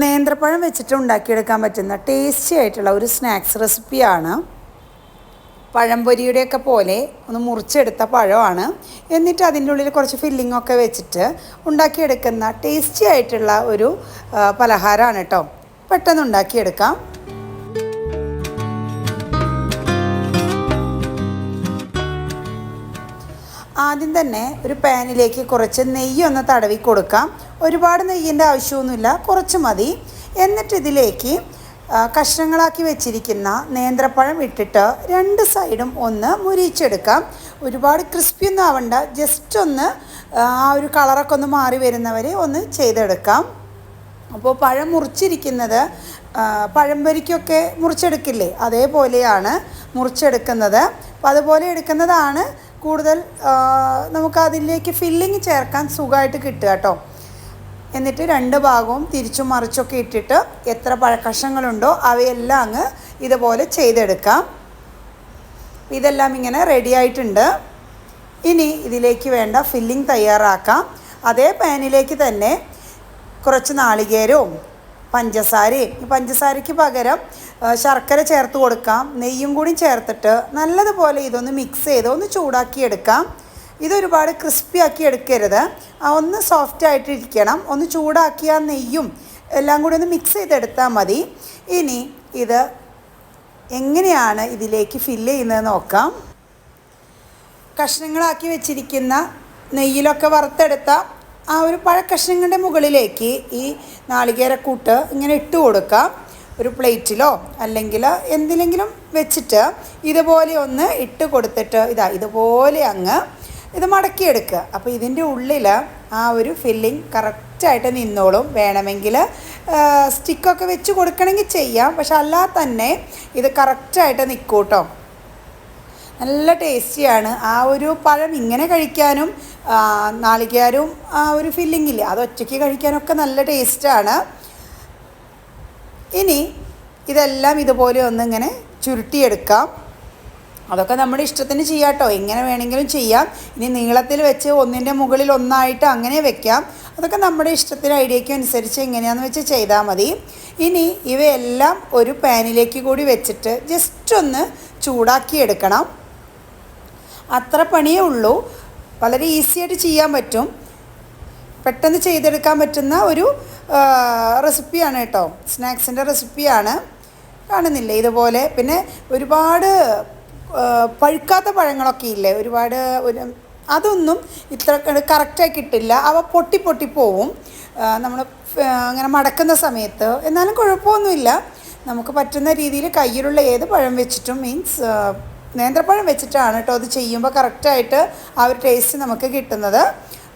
നേന്ത്രപ്പഴം വെച്ചിട്ട് ഉണ്ടാക്കിയെടുക്കാൻ പറ്റുന്ന ടേസ്റ്റി ആയിട്ടുള്ള ഒരു സ്നാക്സ് റെസിപ്പിയാണ് പഴംപൊരിയുടെയൊക്കെ പോലെ ഒന്ന് മുറിച്ചെടുത്ത പഴമാണ്. എന്നിട്ട് അതിന്റെ ഉള്ളിൽ കുറച്ച് ഫില്ലിങ്ങൊക്കെ വെച്ചിട്ട് ഉണ്ടാക്കിയെടുക്കുന്ന ടേസ്റ്റി ആയിട്ടുള്ള ഒരു പലഹാരമാണ് കേട്ടോ പെട്ടെന്ന് ഉണ്ടാക്കിയെടുക്കാം. ആദ്യം തന്നെ ഒരു പാനിലേക്ക് കുറച്ച് നെയ്യ് ഒന്ന് തടവി കൊടുക്കാം. ഒരുപാട് നെയ്യിന്റെ ആവശ്യമൊന്നുമില്ല കുറച്ച് മതി. എന്നിട്ട് ഇതിലേക്ക് കഷ്ണങ്ങളാക്കി വെച്ചിരിക്കുന്ന നേന്ത്രപ്പഴം ഇട്ടിട്ട് രണ്ട് സൈഡും ഒന്ന് മുരിച്ചെടുക്കാം ഒരുപാട് ക്രിസ്പി ഒന്നും ആവണ്ട ജസ്റ്റ് ഒന്ന് ആ ഒരു കളറൊക്കെ ഒന്ന് മാറി വരുന്നവരെ ഒന്ന് ചെയ്തെടുക്കാം. അപ്പോൾ പഴം മുറിച്ചിരിക്കുന്നത് പഴംപൊരിക്കൊക്കെ മുറിച്ചെടുക്കില്ലേ? അതേപോലെയാണ് മുറിച്ചെടുക്കുന്നത്. അപ്പോൾ അതുപോലെ എടുക്കുന്നതാണ് കൂടുതൽ നമുക്ക് അതിലേക്ക് ഫില്ലിങ് ചേർക്കാൻ സുഖമായിട്ട് കിട്ടുക കേട്ടോ. എന്നിട്ട് രണ്ട് ഭാഗവും തിരിച്ചും മറിച്ചൊക്കെ ഇട്ടിട്ട് എത്ര പഴക്കഷങ്ങളുണ്ടോ അവയെല്ലാം അങ്ങ് ഇതുപോലെ ചെയ്തെടുക്കാം. ഇതെല്ലാം ഇങ്ങനെ റെഡി ആയിട്ടുണ്ട്. ഇനി ഇതിലേക്ക് വേണ്ട ഫില്ലിംഗ് തയ്യാറാക്കാം. അതേ പാനിലേക്ക് തന്നെ കുറച്ച് നാളികേരവും പഞ്ചസാരയും. ഈ പഞ്ചസാരയ്ക്ക് പകരം ശർക്കര ചേർത്ത് കൊടുക്കാം. നെയ്യും കൂടി ചേർത്തിട്ട് നല്ലതുപോലെ ഇതൊന്ന് മിക്സ് ചെയ്ത് ഒന്ന് ചൂടാക്കി എടുക്കാം ഇതൊരുപാട് ക്രിസ്പി ആക്കി എടുക്കരുത്. ഒന്ന് സോഫ്റ്റ് ആയിട്ടിരിക്കണം. ഒന്ന് ചൂടാക്കിയ നെയ്യും എല്ലാം കൂടി ഒന്ന് മിക്സ് ചെയ്തെടുത്താൽ മതി. ഇനി ഇത് എങ്ങനെയാണ് ഇതിലേക്ക് ഫില്ല് ചെയ്യുന്നത് നോക്കാം. കഷ്ണങ്ങളാക്കി വെച്ചിരിക്കുന്ന നെയ്യിലൊക്കെ വറുത്തെടുത്ത ആ ഒരു പഴക്കഷ്ണങ്ങളുടെ മുകളിലേക്ക് ഈ നാളികേരക്കൂട്ട് ഇങ്ങനെ ഇട്ട് കൊടുക്കാം. ഒരു പ്ലേറ്റിലോ അല്ലെങ്കിൽ എന്തിലെങ്കിലും വെച്ചിട്ട് ഇതുപോലെ ഒന്ന് ഇട്ട് കൊടുത്തിട്ട് ഇതാ ഇതുപോലെ അങ്ങ് ഇത് മടക്കിയെടുക്കുക. അപ്പോൾ ഇതിന്റെ ഉള്ളിൽ ആ ഒരു ഫില്ലിങ് കറക്റ്റായിട്ട് നിന്നോളും. വേണമെങ്കിൽ സ്റ്റിക്കൊക്കെ വെച്ച് കൊടുക്കണമെങ്കിൽ ചെയ്യാം. പക്ഷെ അല്ലാതെ തന്നെ ഇത് കറക്റ്റായിട്ട് നിൽക്കൂട്ടോ കേട്ടോ. നല്ല ടേസ്റ്റിയാണ്. ആ ഒരു പഴം ഇങ്ങനെ കഴിക്കാനും നാളികാരും ആ ഒരു ഫില്ലിംഗ് ഇല്ല അത് ഒറ്റയ്ക്ക് കഴിക്കാനൊക്കെ നല്ല ടേസ്റ്റാണ്. ഇനി ഇതെല്ലാം ഇതുപോലെ ഒന്നിങ്ങനെ ചുരുട്ടിയെടുക്കാം. അതൊക്കെ നമ്മുടെ ഇഷ്ടത്തിന് ചെയ്യാം കേട്ടോ എങ്ങനെ വേണമെങ്കിലും ചെയ്യാം. ഇനി നീളത്തിൽ വെച്ച് ഒന്നിന്റെ മുകളിൽ ഒന്നായിട്ട് അങ്ങനെ വെക്കാം. അതൊക്കെ നമ്മുടെ ഇഷ്ടത്തിന് ഐഡിയയ്ക്ക് അനുസരിച്ച് എങ്ങനെയാണെന്ന് വെച്ച് ചെയ്താൽ മതി. ഇനി ഇവയെല്ലാം ഒരു പാനിലേക്ക് കൂടി വെച്ചിട്ട് ജസ്റ്റ് ഒന്ന് ചൂടാക്കി എടുക്കണം അത്ര പണിയേ ഉള്ളൂ. വളരെ ഈസി ആയിട്ട് ചെയ്യാൻ പറ്റും. പെട്ടെന്ന് ചെയ്തെടുക്കാൻ പറ്റുന്ന ഒരു റെസിപ്പിയാണ് കേട്ടോ. സ്നാക്സിന്റെ റെസിപ്പിയാണ് കാണുന്നില്ലേ? ഇതുപോലെ പിന്നെ ഒരുപാട് പഴുക്കാത്ത പഴങ്ങളൊക്കെ ഇല്ലേ? ഒരുപാട് ഒരു അതൊന്നും ഇത്ര കറക്റ്റായി കിട്ടില്ല. അവ പൊട്ടി പൊട്ടി പോവും. നമ്മൾ അങ്ങനെ മടക്കുന്ന സമയത്ത്. എന്നാലും കുഴപ്പമൊന്നുമില്ല. നമുക്ക് പറ്റുന്ന രീതിയിൽ കയ്യിലുള്ള ഏത് പഴം വെച്ചിട്ടും മീൻസ് നേന്ത്രപ്പഴം വെച്ചിട്ടാണ് കേട്ടോ അത് ചെയ്യുമ്പോൾ കറക്റ്റായിട്ട് ആ ഒരു ടേസ്റ്റ് നമുക്ക് കിട്ടുന്നത്.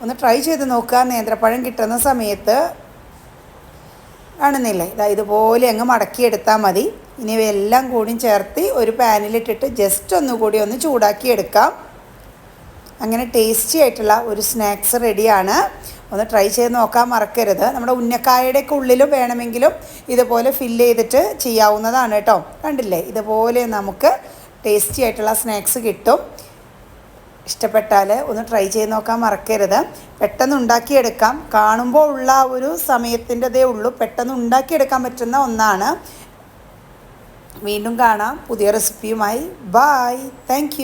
ഒന്ന് ട്രൈ ചെയ്ത് നോക്കുക നേന്ത്രപ്പഴം കിട്ടുന്ന സമയത്ത് കാണുന്നില്ലേ? ഇതാ ഇതുപോലെ അങ്ങ് മടക്കിയെടുത്താൽ മതി. ഇനി ഇവയെല്ലാം കൂടി ചേർത്ത് ഒരു പാനിലിട്ടിട്ട് ജസ്റ്റ് ഒന്നുകൂടി ഒന്ന് ചൂടാക്കി എടുക്കാം. അങ്ങനെ ടേസ്റ്റി ആയിട്ടുള്ള ഒരു സ്നാക്സ് റെഡിയാണ് ഒന്ന് ട്രൈ ചെയ്ത് നോക്കാൻ മറക്കരുത്. നമ്മുടെ ഉന്നക്കായയുടെയൊക്കെ ഉള്ളിലും വേണമെങ്കിലും ഇതുപോലെ ഫില്ല് ചെയ്തിട്ട് ചെയ്യാവുന്നതാണ് കേട്ടോ കണ്ടില്ലേ? ഇതുപോലെ നമുക്ക് ടേസ്റ്റി ആയിട്ടുള്ള സ്നാക്സ് കിട്ടും. ഇഷ്ടപ്പെട്ടാൽ ഒന്ന് ട്രൈ ചെയ്ത് നോക്കാൻ മറക്കരുത്. പെട്ടെന്ന് ഉണ്ടാക്കിയെടുക്കാം. കാണുമ്പോൾ ഉള്ള ഒരു സമയത്തിന്റെതേ ഉള്ളൂ. പെട്ടെന്ന് ഉണ്ടാക്കിയെടുക്കാൻ പറ്റുന്ന ഒന്നാണ്. വീണ്ടും കാണാം. പുതിയ റെസിപ്പിയുമായി ബായ് താങ്ക്